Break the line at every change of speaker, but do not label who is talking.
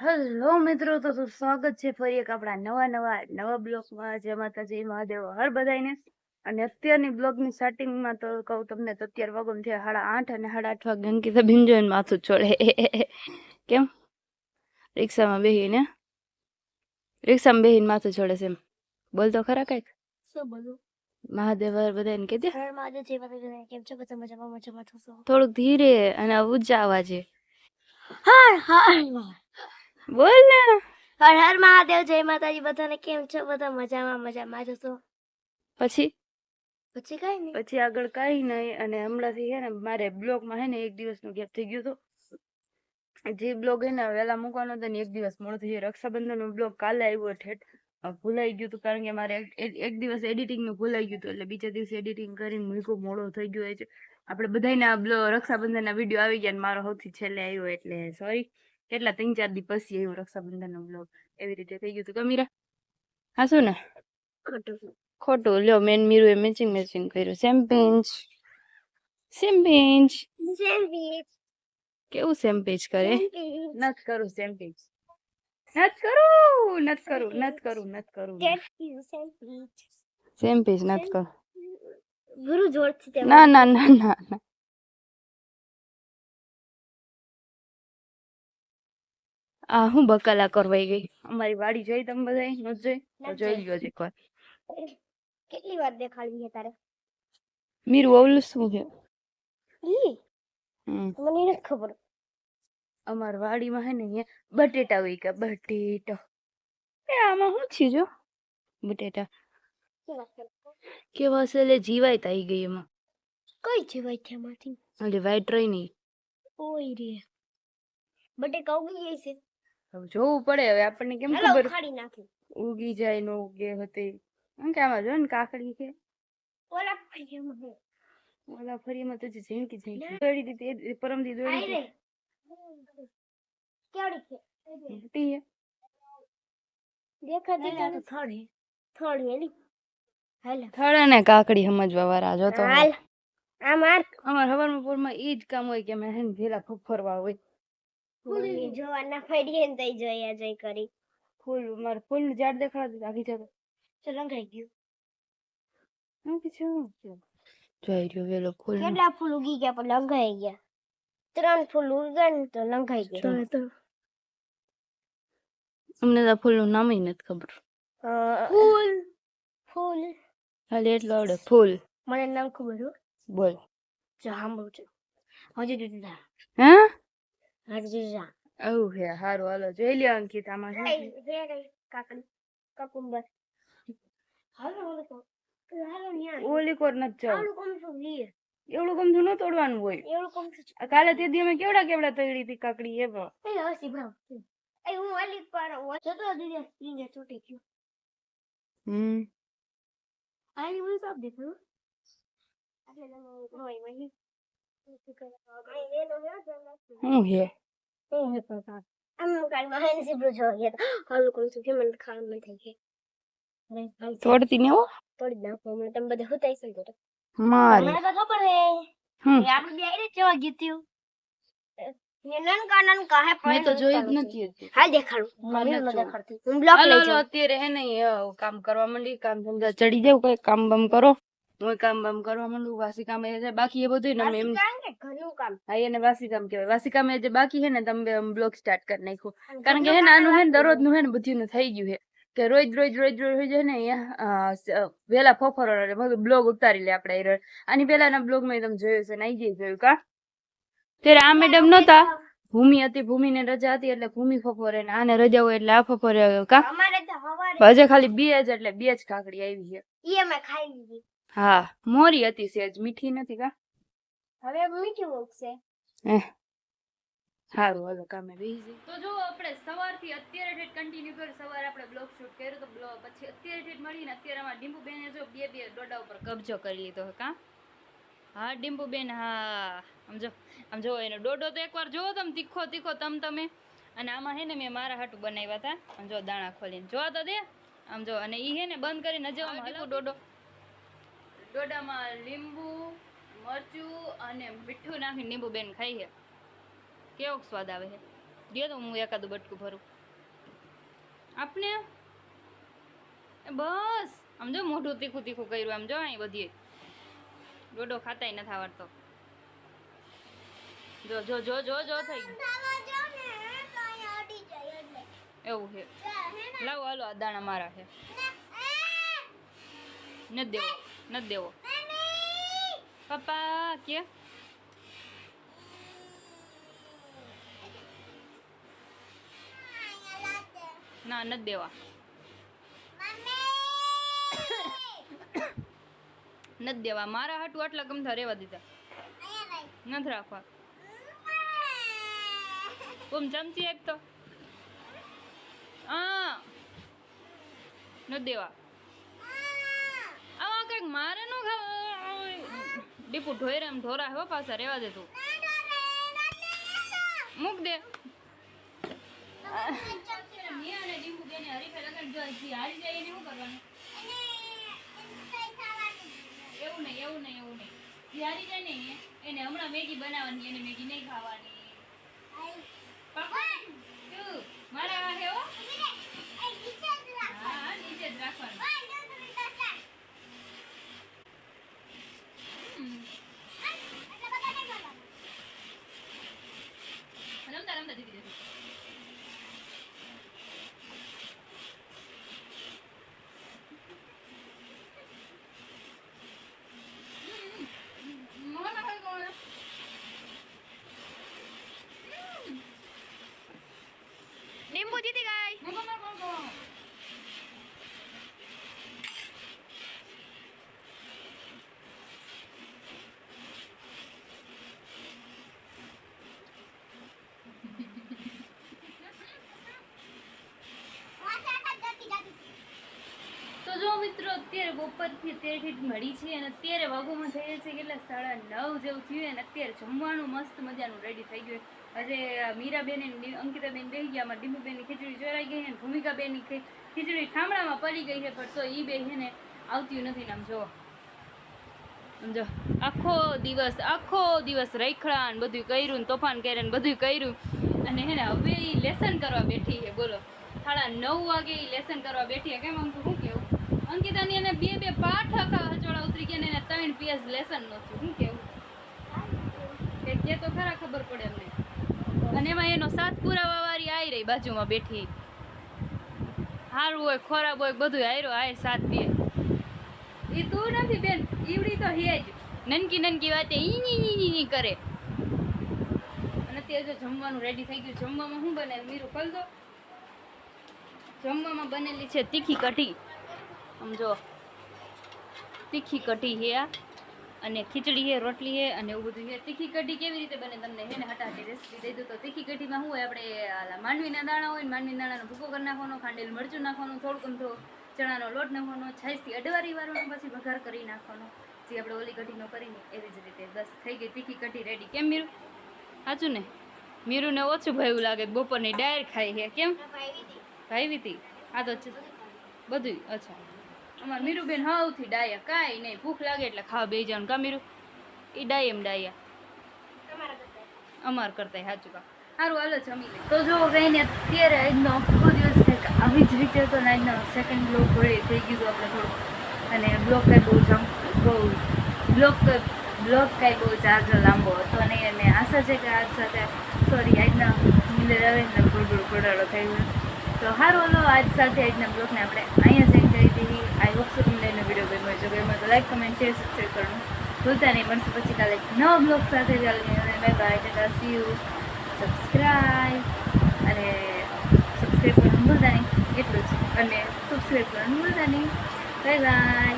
Hello મિત્રો, તો સ્વાગત છે ફરી એક આપણા નવા નવા નવા બ્લોગમાં. જય મહાદેવ, હર બધાને અને અત્યારની બ્લોગની સ્ટાર્ટિંગમાં તો કહું તમને, તો અત્યાર વાગમ થયા સાડા આઠ અને સાડા આઠ વાગે અંકિતા ભીંજોઈને માથું છોડે કેમ? રિક્ષામાં બેહીને. રિક્ષામાં બેહીને માથું છોડે છે એમ. બોલ તો ખરા કંઈક?
શું બોલું?
મહાદેવ હર બધાને કીધે
હર મહાદેવ જય માતાજી કેમ છો બધા મજામાં મજામાં છો
થોડુંક ધીરે અને ઊંચા અવાજે
હર હર
બોલ ને
હર હર મહાદેવ જય માતાજી બધાને કેમ છો બધા મજામાં મજામાં છો
પછી
પછી કઈ નહીં
પછી આગળ કઈ નહીં અને હમણાંથી છે ને મારે બ્લોગમાં હે ને એક દિવસનો ગેપ થઈ ગયો હતો જે બ્લોગ હે ને વહેલા મૂકવાનો હતો ને એક દિવસ મોડો થઈ ગયો. રક્ષાબંધનનો બ્લોગ કાલે આવ્યો ઠેઠ. ભૂલાઈ ગયું હતું કારણ કે મારે એક- દિવસ એડિટિંગનું ભૂલાઈ ગયું હતું એટલે બીજા દિવસે એડિટિંગ કરીને મૂકો મોડો થઈ ગયો છે. આપણે બધાયના બ્લો રક્ષાબંધનના વીડિયો આવી ગયા ને મારો સૌથી છેલ્લે આવ્યો એટલે સોરી કેટલા ત્રણ ચાર દી પછી આવ્યો રક્ષાબંધનનો બ્લોગ એવી રીતે થઈ ગયું હતું કમીરા? હા શું ને?
ખોટું.
લ્યો મેન મીરુ એ મેચિંગ મેચિંગ કર્યું. સેમ પેન્ચ સેમ પેન્ચ કેવું સેમ પેજ કરે? નથી કરું સેમ પેજ નથ કરું નથ કરું નથ કરું નથ કરું. સેમ પીસ નથ કરું.
ગુરુ જોડથી
ના ના ના ના ના. આ હું બકાલા કરવાઈ ગઈ. અમારી વાડી જોઈ તમે બધા ન જોઈ? જોઈ લ્યો છે કોઈ
કેટલી વાર દેખાડવી છે તારે?
મીરું ઓલું શું છે?
ઈ? મને ખબર.
અમાર વાડીમાં હે ને અહીંયા બટેટા હોય કે બટેટા. એ આમાં શું છે જો? બટેટા? કેવા છે એટલે જીવાય તાઈ ગઈ એમાં.
કઈ જીવાય છે એમાંથી?
એટલે વાઈટ રહી નહીં.
ઓય રે. બટેકા ઉગી ગઈ છે.
હવે જોવું પડે હવે આપણને કેમ ખબર?
ખાડી નાખી
ઉગી જાય નો ઉગે હતી. એમ કે આમાં જો ને કાકડી છે.
ઓલા ફરીમાં
ઓલા ફરીમાં તો જે ઝીણકી ઝીણકી દોડી દીધી પરમ
દી
દોડી
રે
દીધી
કેવડી છે
મોટી હે.
દેખાતી તો નથી. થોડી થોડી એલી હાલ
થળે ને કાકડી સમજવા વાળા જો તો
હાલ આ માર
અમાર હવારમાં પોરમાં ઈ જ કામ હોય કે અમે હે ને ભેલા ફરવા હોય
મમ્મી જોવા ના પડીએ ને તઈ જોયા જઈ કરી
ફૂલ મારે ફૂલનું ઝાડ દેખાડતું આગી જતો
તો લંઘાઈ ગયું
હું કે શું જોઈ રહ્યો વેલો ફૂલ
કેટલા ફૂલ ઉગી ગયા પણ લંઘાઈ ગયા ત્રણ ફૂલ ઉગ્યા ને તો લંઘાઈ ગયું
અમને તો ફૂલનું નામ નથી ખબર.
ફૂલ. ફૂલ.
ખાલી એટલું આવડે ફૂલ.
મને નામ ખબર હો.
બોલ.
જો સાંભળું છું. હજી દીધા
હે?
હજી જા.
આવું હે હારું હાલો. જોઈ લ્યો અંકિત આમાં?
કાકડી કકુંબર. હાલો હાલો
ઓલી કોર નથી જાવ એવડું ગમતું ન તોડવાનું હોય
એવડું કોમ છું
આ કાલે તે દી અમે કેવડા કેવડા તળી હતી કાકડી એ પણ
એ હસી ભરાવ એ હું અલી પર જતો દીદી સ્ક્રીન છૂટી ગયું
હમ
આની મને સાફ દેખાયું એટલે તમે હોય મહી અહીં એનો હે જરા
શું છે
હું હે પતા આમ કાલમાં હે સીબરો જો ગયા હાલ કોણ છું કે મને ખાવાનું મન થઈ ગયું અરે ભાઈ
તોડતી ને હો
તોડી નાખો હમણાં તમે બધા હુતાઈ છો તો
મારી.
મને તો ખબર હે.
હમ.
આપણે બે આઈને કેવા ગીત્યું એ નનકા નનકા હે
મેં તો જોઈ જ નથી
હાલ દેખાડું.
મને
મને ન દેખાડતી. હું બ્લોક લઈ
હાલો અત્યારે હે ને કામ કરવા માંડી કામ ધંધા ચડી જાવ કઈ કામ બામ કરો. હું કામ બામ કરવા માંડું વાસી કામ એ છે બાકી એ બધું ને અમે એમ
ઘરનું કામ?
હા એને વાસી કામ કહેવાય. વાસી કામ એ જે બાકી છે ને તમે બ્લોગ સ્ટાર્ટ કરી નાખ્યું. કારણ કે હે ને આનું હે ને દરરોજનું હે ને બધું થઈ ગયું છે કે રોજ રોજ રોજ રોજ છે ને અહીંયા ફફરો બ્લોગ ઉતારી લે આપણે. આની પેલાના બ્લોગ મેં તમે જોયું છે નાઈ જઈ જોયું કા? ત્યારે આ મેડમ નતા. ભૂમિ હતી ભૂમિને રજા હતી એટલે ભૂમિ ફફોરે ને આને રજા હોય એટલે આ ફફોરે કા? હજે ખાલી બે જ એટલે બે જ કાકડી આવી છે.
ઈ અમે ખાઈ લીધી.
હા મોરી હતી સેજ મીઠી નથી કા?
હવે મીઠી ઉગશે
સારું હાલો કામે બેસી તો જો આપણે સવારથી અત્યારે ઠેઠ કન્ટિન્યુ કર્યું સવારે આપણે બ્લોગ શૂટ કર્યું તો બ્લોગ પછી અત્યારે ઠેઠ મળીને અત્યારે અમારા ડીમ્પુબેને જો બે બે દોડા ઉપર કબજો કરી લીધો હે કા? હા ડીમ્પુબેન હા આમ જો આમ જો એનો દોડો તો એકવાર જોવો તમે તીખો તીખો તમ તમે અને આમાં હે ને મેં મારા હાટું બનાવ્યા હતા આમ જો દાણા ખોલીને. જોવા તો દે આમ જો અને ઈ હે ને બંધ કરીને જો ડોડો દોડો ડોડામાં લીંબુ મરચું અને મીઠું નાખીને લીંબુ બેન ખાઈ છે. કેવો સ્વાદ આવે છે? દે તો હું એકાદું બટકું ભરું. આપને? બસ. આમ જો મોઢું તીખું તીખું કર્યું, આમ જો અહીં બધીએ. ડોડો ખાતાય નથી આવડતો. જો જો જો જો જો થઈ
ને
એવું છે. લાવો, હાલો, આ દાણા મારા છે. નથી દેવો નથી દેવો. પપ્પા, કે? ના નથી દેવા. નથી દેવા. મારા હાટું આટલા ગમતા રહેવા દીધા. નથી રાખવા. ઓમ ચમચી આપતો હા. નથી દેવા. આવા કંઈક મારે નો ખાવા દીપુ ઢોયરે એમ ઢોરા હો પાછા રહેવા દે તું. મૂક દે. મિયા અને ડીંબુ બેને હરીફે લગન જો હજી હારી જાય એને શું કરવાનું? એવું નહીં એવું નહીં એવું નહીં. જે હારી જાય ને એને- એને હમણાં મેગી બનાવવાની એને મેગી નહીં ખાવાની. મારા વાહે હો? હા નીચે જ રાખવાનું. રમતા રમતા જીતી જશે કોણ કોણ તો જો મિત્રો, અત્યારે બપોરથી ઠીક મળી છે અત્યારે વાગોમાં થઈએ છે કેટલા? સાડા નવ જેવું થયું અને અત્યારે જમવાનું મસ્ત મજાનું રેડી થઈ ગયું આજે મીરાબેન અંકિતાબેન બેસી ગયા, અમારા ડીંબુબેનની ખીચડી ચોરાઈ ગઈ છે અને ભૂમિકાબેનની ખીચડી ઠામડામાં પડી ગઈ છે, પણ તો એ બે છે ને આવતી નથી આમ જો સમજો આખો દિવસ આખો દિવસ રખડા ને બધું કર્યું ને તોફાન કર્યા ને બધું કર્યું. અને હે ને, હવે એ લેસન કરવા બેઠી છે, બોલો. સાડા નવ વાગે એ લેસન કરવા બેઠી છે. કેમ, અંકુ શું કેવું? અંકિતાની એને બે બે પાઠ આખા હચોળા ઉતરી ગયા ને એને ત્રણ પીએસ લેસન નહોતું. શું કેવું? કે તો ખરા ખબર પડે અમને અને એમાં એનો સાથ પુરાવા વાળી આવી રહી બાજુમાં બેઠી. સારું હોય ખરાબ હોય બધું હાયરો આય સાથ દે. એ તું નથી બેન ઈવડી તો હે જ. નનકી નનકી વાતે ઈ કરે. અને અત્યારે જો જમવાનું રેડી થઈ ગયું. જમવામાં શું બને મીરું ખોલ દો. જમવામાં બનેલી છે તીખી કઢી. સમજો તીખી કઢી હે આ. અને ખીચડી હે રોટલી હે અને એવું બધું હે. તીખી કઢી કેવી રીતે બને તમને હે ને? હટાટી રેસીપી દઈ દઉં તો તીખી કઢીમાં શું હોય? આપણે માંડવીના દાણા હોય માંડવી માંડવીના દાણાનો ભૂકો કરી નાખવાનો ખાંડેલ મરચું નાખવાનું થોડુંક અમથો ચણાનો લોટ નાખવાનો છાશથી અડવારી વાળવાનો પછી વઘાર કરી નાખવાનો. જે આપણે ઓલી કઢીનો કરીને એવી જ રીતે બસ થઈ ગઈ તીખી કઢી રેડી કેમ મીરું? સાચું ને? મીરુને ઓછું ભાવ્યું લાગે બપોરની ડાયર ખાઈ છે કેમ? ભાઈ હતી આ તો બધું અચ્છા. અમાર મીરુબેન હવથી ડાયા, કાંઈ નહીં. ભૂખ લાગે એટલે ખાવા બે જવાનું કા મીરુ? એ ડાય એમ ડાયા. અમાર કરતા સાચું કા સારું હાલો, જમી લે. તો જો કઈ ને અત્યારે આજનો આખો દિવસ કંઈક આવી જ રીતે તો આજનો સેકન્ડ બ્લોક હોય થઈ ગયું હતું આપણે થોડું અને બ્લોક કાંઈ બહુ જમ, બહુ બ્લોક બ્લોક કાંઈ બહુ ચાર્જ લાંબો હતો અને આશા છે કે આજ સાથે સોરી આજના મિલે ગોળગોળ ગોળાળો થઈ ગયો. તો સારું હલો, આજ સાથે આજના બ્લોગને આપણે અહીંયા સેન્ડ કરી દીધી આઈ હોપ સો તમને વીડિયો ગમ્યો જો ગમ્યો તો લાઈક કમેન્ટ શેર સબસ્ક્રાઈબ કરવાનું ભૂલતા નહીં. મળશે પછી કાલે નવા બ્લોગ સાથે. ચાલીને bye bye Tata see you subscribe અને સબસ્ક્રાઈબ કરવાનું ભૂલતા નહીં. એટલું જ. અને સબસ્ક્રાઈબ કરવાનું ભૂલતા નહીં. Bye bye